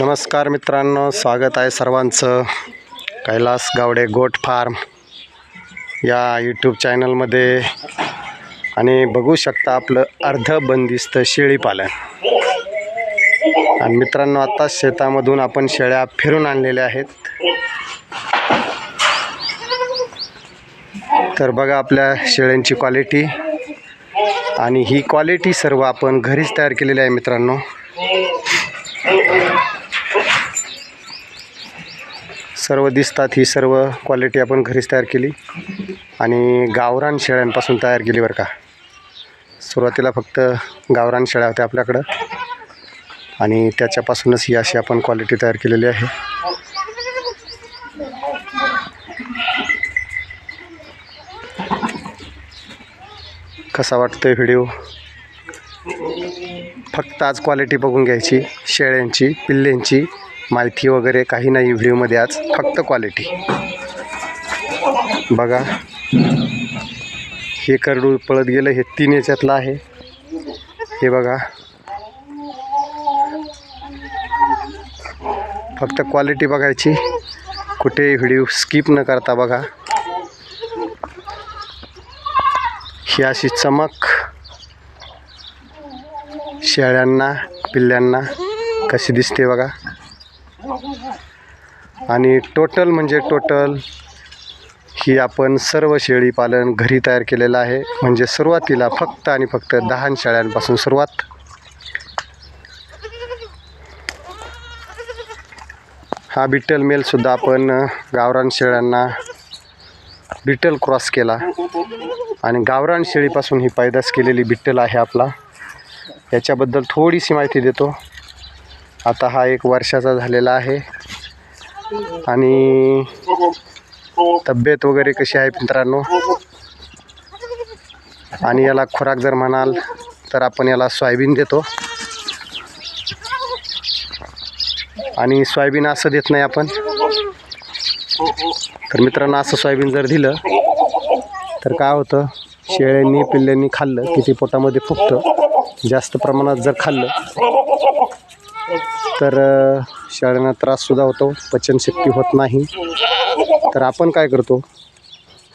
नमस्कार मित्रांनो स्वागत आहे सर्वांचं. कैलास गावडे गोट फार्म या यूट्यूब चॅनलमध्ये आणि बघू शकता आपलं अर्ध बंदिस्त शेळीपालन आणि मित्रांनो आता शेतामधून आपण शेळ्या फिरून आणलेल्या आहेत. तर बघा आपल्या शेळ्यांची क्वालिटी आणि ही क्वालिटी सर्व आपण घरीच तयार केलेली आहे मित्रांनो. सर्व दिसतात ही सर्व क्वालिटी आपण घरीच तयार केली. आणि गावरान शेळ्यांपासून तयार केली बरं का. सुरुवातीला फक्त गावरान शेळ्या होत्या आपल्याकडं. आणि त्याच्यापासूनच ही अशी आपण क्वालिटी तयार केलेली आहे. कसा वाटतो आहे व्हिडिओ फक्त आज क्वालिटी बघून घ्यायची शेळ्यांची पिल्ल्यांची माहिती वगैरे काही नाही व्हिडिओमध्ये आज फक्त क्वालिटी बघा. हे करडू पळत गेलं हे तीन याच्यातलं आहे. हे बघा. फक्त क्वालिटी बघायची. कुठे व्हिडिओ स्किप न करता बघा. ही अशी चमक. शेळ्यांना पिल्ल्यांना कशी दिसते बघा. आणि टोटल म्हणजे टोटल ही आपण सर्व शेळी पालन घरी तयार केलेलं आहे. म्हणजे सुरुवातीला फक्त आणि फक्त दहा शेळ्यांपासून सुरुवात. हा बिट्टल मेलसुद्धा आपण गावरान शेळ्यांना बिट्टल क्रॉस केला. आणि गावरान शेळीपासून ही पैदास केलेली बिट्टल आहे आपला. याच्याबद्दल थोडीशी माहिती देतो. आता हा एक वर्षाचा झालेला आहे. आणि तब्येत वगैरे कशी आहे मित्रांनो? आणि याला खुराक जर म्हणाल तर आपण याला सोयाबीन देतो. आणि सोयाबीन असं देत नाही आपण. तर मित्रांनो असं सोयाबीन जर दिलं तर काय होतं? शेळ्यांनी पिल्ल्यांनी खाल्लं की ते पोटामध्ये फुगतं जास्त प्रमाणात जर खाल्लं तर अ, शेळ्यांना त्राससुद्धा होतो. पचनशक्ती होत नाही. तर आपण काय करतो?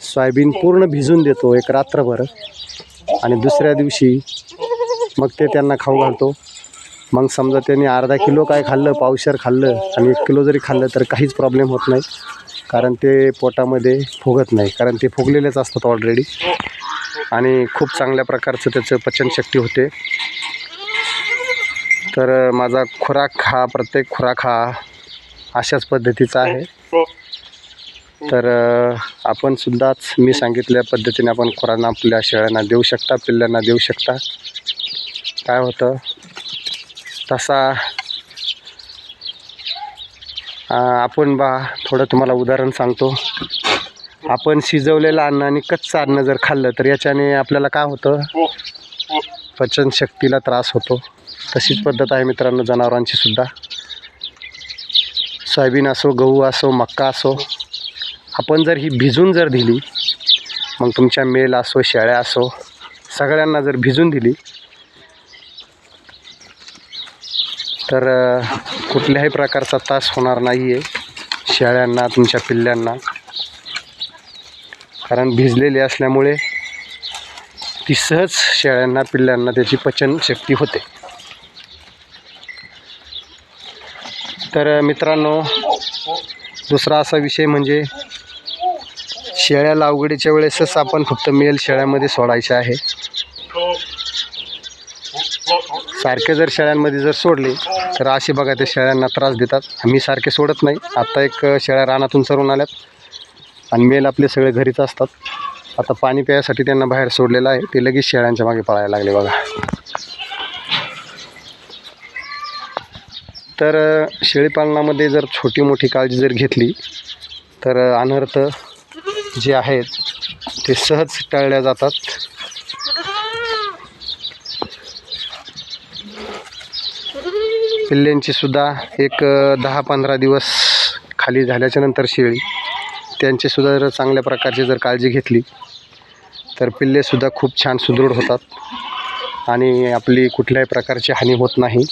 सोयाबीन पूर्ण भिजून देतो एक रात्रभर. आणि दुसऱ्या दिवशी मग ते त्यांना खाऊ घालतो. मग समजा त्यांनी अर्धा किलो काय खाल्लं पावशर खाल्लं आणि एक किलो जरी खाल्लं तर काहीच प्रॉब्लेम होत नाही. कारण ते पोटामध्ये फुगत नाही. कारण ते फुगलेलेच असतात ऑलरेडी आणि खूप चांगल्या प्रकारचं त्याचं पचनशक्ती होते. तर माझा खुराक हा प्रत्येक खुराक हा अशाच पद्धतीचा आहे. तर आपण सुद्धाच मी सांगितल्या पद्धतीने आपण खुरांना आपल्या शेळ्यांना देऊ शकता पिल्ल्यांना देऊ शकता. काय होतं? तसा आपण बा थोडं तुम्हाला उदाहरण सांगतो. आपण शिजवलेलं अन्न आणि कच्चं अन्न जर खाल्लं तर याच्याने आपल्याला काय होतं? पचनशक्तीला त्रास होतो. तशीच पद्धत आहे मित्रांनो जनावरांची सुद्धा. सोयाबीन असो गहू असो मक्का असो आपण जर ही भिजून जर दिली मग तुमच्या मेल असो शेळ्या असो सगळ्यांना जर भिजून दिली तर कुठल्याही प्रकारचा त्रास होणार नाही आहे शेळ्यांना तुमच्या पिल्ल्यांना. कारण भिजलेली असल्यामुळे ती सहज शेळ्यांना पिल्ल्यांना त्याची पचनशक्ती होते. तर मित्रांनो दुसरा असा विषय म्हणजे शेळ्या लावगडीच्या वेळेसच आपण फक्त मेल शेळ्यामध्ये सोडायचे आहे. सारखे जर शेळ्यांमध्ये जर सोडले तर असे बघा ते शेळ्यांना त्रास देतात. आम्ही सारखे सोडत नाही. आत्ता एक शेळ्या रानातून चरून आल्यात. आणि मेल आपले सगळे घरीच असतात. आता पाणी प्यायसाठी त्यांना बाहेर सोडलेलं आहे. ते लगेच शेळ्यांच्या मागे पळायला लागले बघा. तर शेळीपालनामध्ये जर छोटी मोठी काळजी जर घेतली तर अनर्थ जे आहेत ते सहज टाळल्या जातात. पिल्ल्यांची सुद्धा एक दहा पंधरा दिवस खाली झाल्याच्यानंतर शेळी त्यांचीसुद्धा जर चांगल्या प्रकारची जर काळजी घेतली तर पिल्लेसुद्धा खूप छान सुदृढ होतात आणि आपली कुठल्याही प्रकारची हानी होत नाही.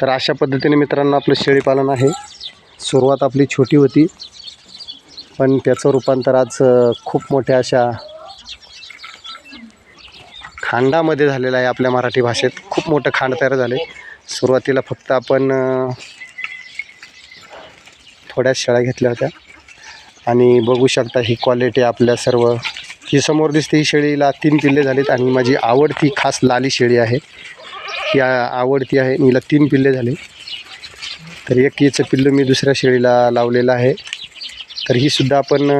तर अशा पद्धतीने मित्रांनो आपलं शेळीपालन आहे. सुरुवात आपली छोटी होती. पण त्याचं रूपांतर आज खूप मोठ्या अशा खांडामध्ये झालेलं आहे आपल्या मराठी भाषेत. खूप मोठं खांड तयार झाले. सुरुवातीला फक्त आपण थोड्या थोड्याच शेळ्या घेतल्या होत्या. आणि बघू शकता ही क्वालिटी आपल्या सर्व ही समोर दिसते ही शेळीला तीन पिल्ले झालीत आणि माझी आवडती खास लाली शेळी आहे. ही आवडती आहे. हिला तीन पिल्ले झाले. तर एक याचं पिल्लू मी दुसऱ्या शेळीला लावलेलं आहे. तर ही सुद्धा आपण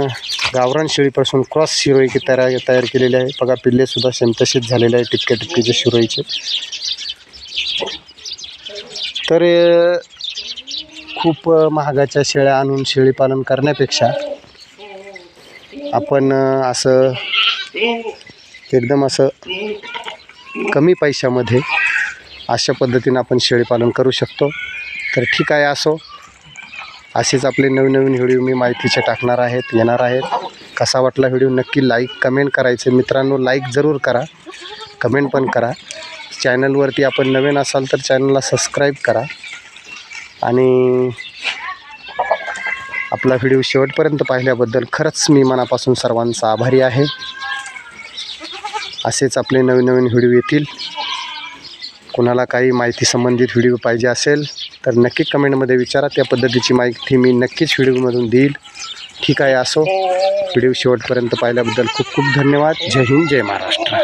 गावरान शेळीपासून क्रॉस शिरोई तयार तयार केलेली आहे. बघा पिल्लेसुद्धा सेम तसेच झालेले आहे टिपक्या टिपकेचे शिरोईचे. तर खूप महागाच्या शेळ्या आणून शेळीपालन करण्यापेक्षा आपण असं एकदम असं कमी पैशामध्ये अशा पद्धतीनं आपण शेळीपालन करू शकतो. तर ठीक आहे असो. असेच आपले नवीन नवीन व्हिडिओ मी माहितीचे टाकणार आहेत येणार आहेत. कसा वाटला व्हिडिओ नक्की लाईक कमेंट करायचे. मित्रांनो लाईक जरूर करा. कमेंट पण करा. चॅनलवरती आपण नवीन असाल तर चॅनलला सबस्क्राईब करा. आणि आपला व्हिडिओ शेवटपर्यंत पाहिल्याबद्दल खरंच मी मनापासून सर्वांचा आभारी आहे. असेच आपले नवीन नवीन व्हिडिओ येतील. कोणाला काही माहिती संबंधित व्हिडिओ पाहिजे असेल तर नक्की कमेंटमध्ये विचारा. त्या पद्धतीची माहिती मी नक्कीच व्हिडिओमधून देईल. ठीक आहे असो. व्हिडिओ शेवटपर्यंत पाहिल्याबद्दल खूप खूप धन्यवाद. जय हिंद जय महाराष्ट्र.